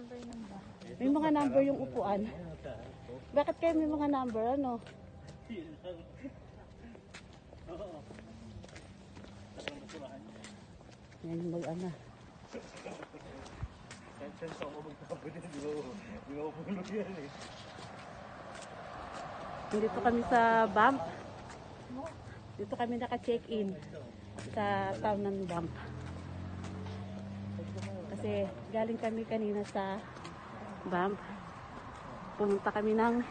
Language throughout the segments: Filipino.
number bahay. May mga number yung upuan. Bakit kayo may mga number? Ano? Yan mag-ana. Dito kami sa bank. Dito kami naka-check-in sa town ng bank. Kasi galing kami kanina sa bank. Pumunta kami ng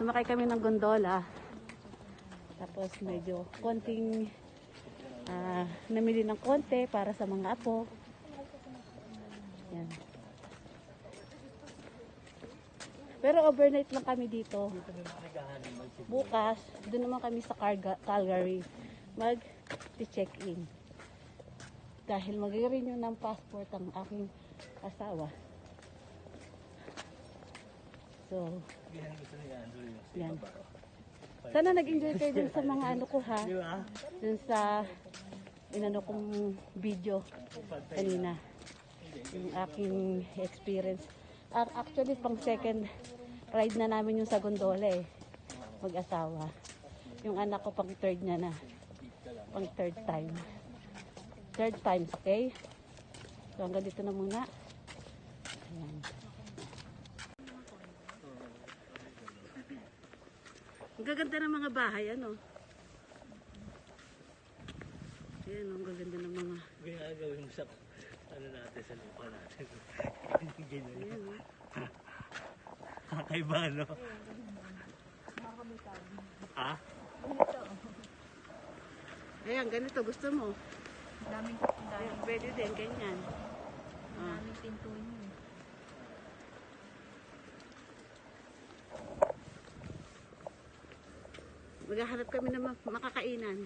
sumakay kami ng gondola. Tapos medyo konting ah, namili ng konti para sa mga apo. Yan. Pero overnight lang kami dito. Bukas, doon naman kami sa Calgary mag-check-in. Dahil mag-renew ng passport ang aking asawa. So, yan. Sana nag-enjoy kayo dun sa mga ano ko ha. Dun sa inano kong video kanina. Yung aking experience. Ah, Actually, pang second ride na namin yung sa gondola eh. Mag-asawa. Yung anak ko pang third niya na. Pang third time. Third times, okay? So hanggang dito na muna. Ayan. Ang gaganda ng mga bahay, ano? Ayan, ang gaganda ng mga... Ginagawin sa ano natin sa lupa natin. Ganyan. Ayan, oh. Kakaiba ano? Ha? Ayan, ganito. Gusto mo? Daming, daming, pwede din, ganyan. Ah. daming pintuin yun. Maghahanap kami ng ma- makakainan.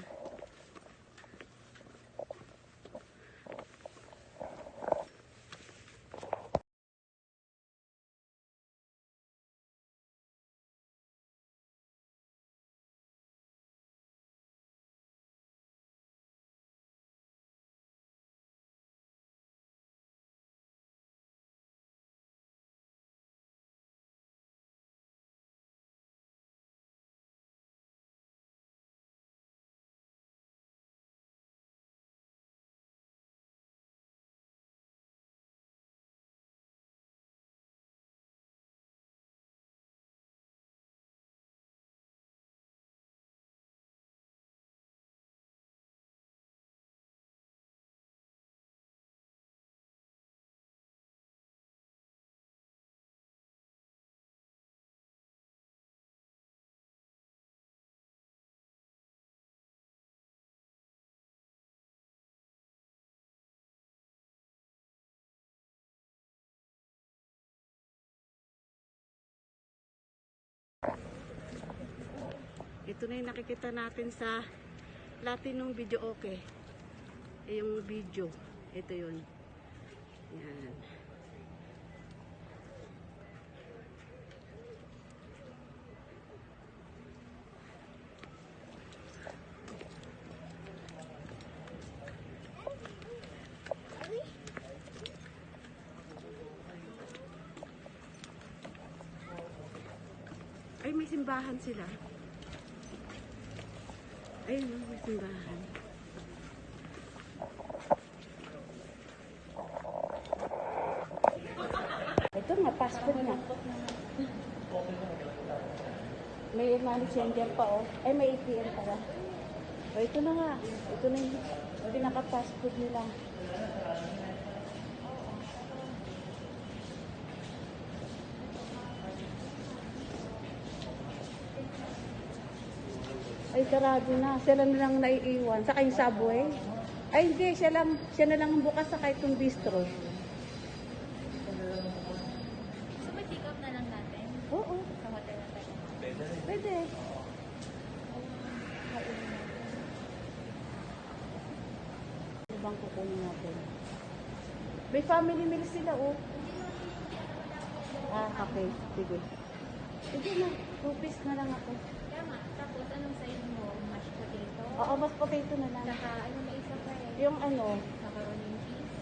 Ito na yung nakikita natin sa Platinum Video Okay. Eh, yung video. Ito yun. Yan. Ay, may simbahan sila. Ayun, oh, may simbahan. Ito nga, passport na. May money changer pa, oh. Ay, may ATM pala. O, ito na nga. Ito na yung pinaka-passport nila. Ay, sarado na. Sila na lang naiiwan. Saka yung subway. Ay, hindi. Siya, lang, siya na lang ang bukas sa kahit yung bistro. So, may pick up na lang natin Oo, sa hotel na tayo. pwede. Ano bang kukunin natin? May family meal sila, oh. Ah, okay. Sige. Sige na. Two piece na lang ako. Tapos, anong side mo? Mashed potato? Oo, mas potato na lang. Saka, ano na isa pa eh? Yung ano, Macaroni and cheese?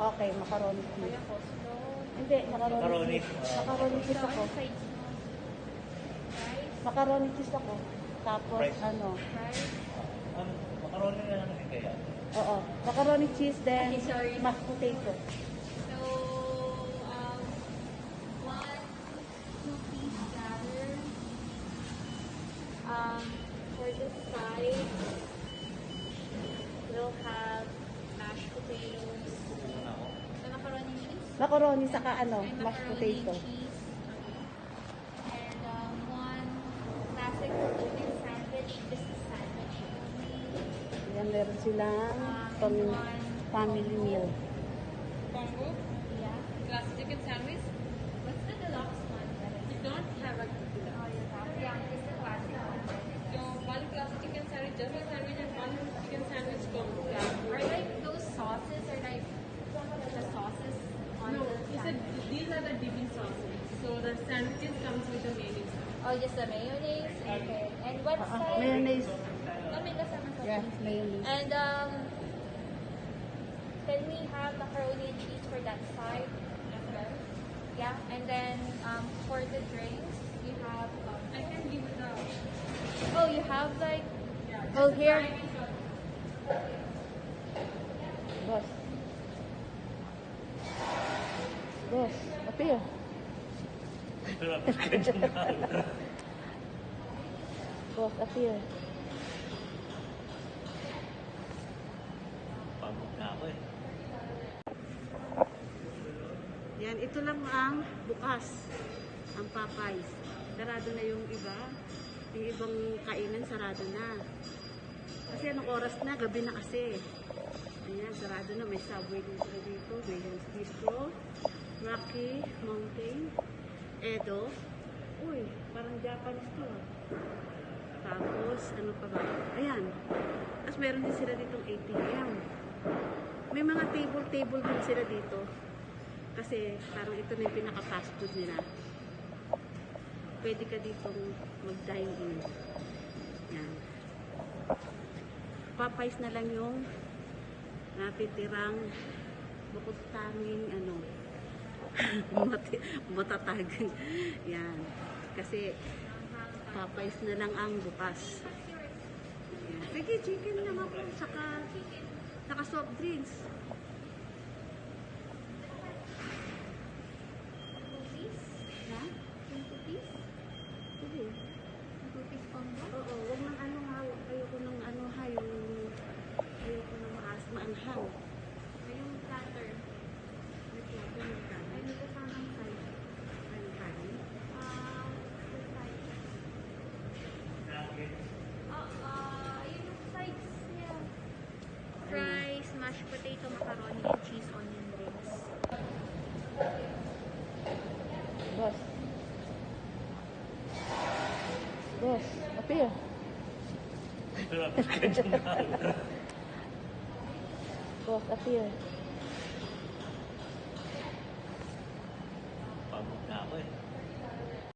okay, macaroni cheese. Kaya coleslaw? Hindi, macaroni Macaroni. cheese. Macaroni cheese ako. ano sides mo? Rice? Macaroni cheese ako. Tapos Fries. ano, Rice? Ano, macaroni na lang kaya. oo, macaroni cheese then Okay, sorry. mashed potato. So, um, one, two piece batter. Um, for this side, we'll have mashed potatoes. Ano ako? The macaroni cheese. Macaroni saka ano, And mashed potato. cheese. And um, one classic chicken sandwich. This is sandwich. Yan, meron silang pang family meal. Combo, Yeah. classic chicken sandwich. The he said sandwich? these are the dipping sauces. So the sandwiches comes with the mayonnaise. Oh, just the mayonnaise? Okay. And what Ah, side? mayonnaise. Oh, may kasama sa Yes, mayonnaise. And um, can we have macaroni and cheese for that side as well? Yeah. And then um, for the drinks, you have. Um, I can give it the oh, you have like. yeah. Oh, here. Boss. Ka dyan na. Boss, appear. Pagod na ako eh. Yan, ito lang ang bukas. Ang Popeyes. Sarado na yung iba. Yung ibang kainan, sarado na. Kasi anong oras na? Gabi na kasi. Ayan, sarado na. May subway dito dito. May Bistro. Rocky Mountain. Edo. Uy, parang Japanese to. ah. Tapos, ano pa ba? Ayan. Tapos meron din sila ditong ATM. May mga table-table din sila dito. Kasi parang ito na yung pinaka-fast food nila. Pwede ka ditong mag-dine in. Yan. Papayos na lang yung natitirang bukod tanging ano mati- matatag. Yan. Kasi papayos na lang ang bukas. Yan. Sige, chicken lang ako. Saka, saka soft drinks. Two piece? Ha? Yung two piece? Sige. Two piece combo? Oo, wag nang ano ha, ayoko nang ano ha, yung ayoko nang maas, maanghang. Yung platter. May plato yung Ay, kanin. may kasamang side. Ang kanin. Ah, two sides. Ah, ah, yun yung sides niya. Fries, mashed potato, macaroni, and cheese onion rings. Boss. Boss, dyan na. Boss, appear. Pagod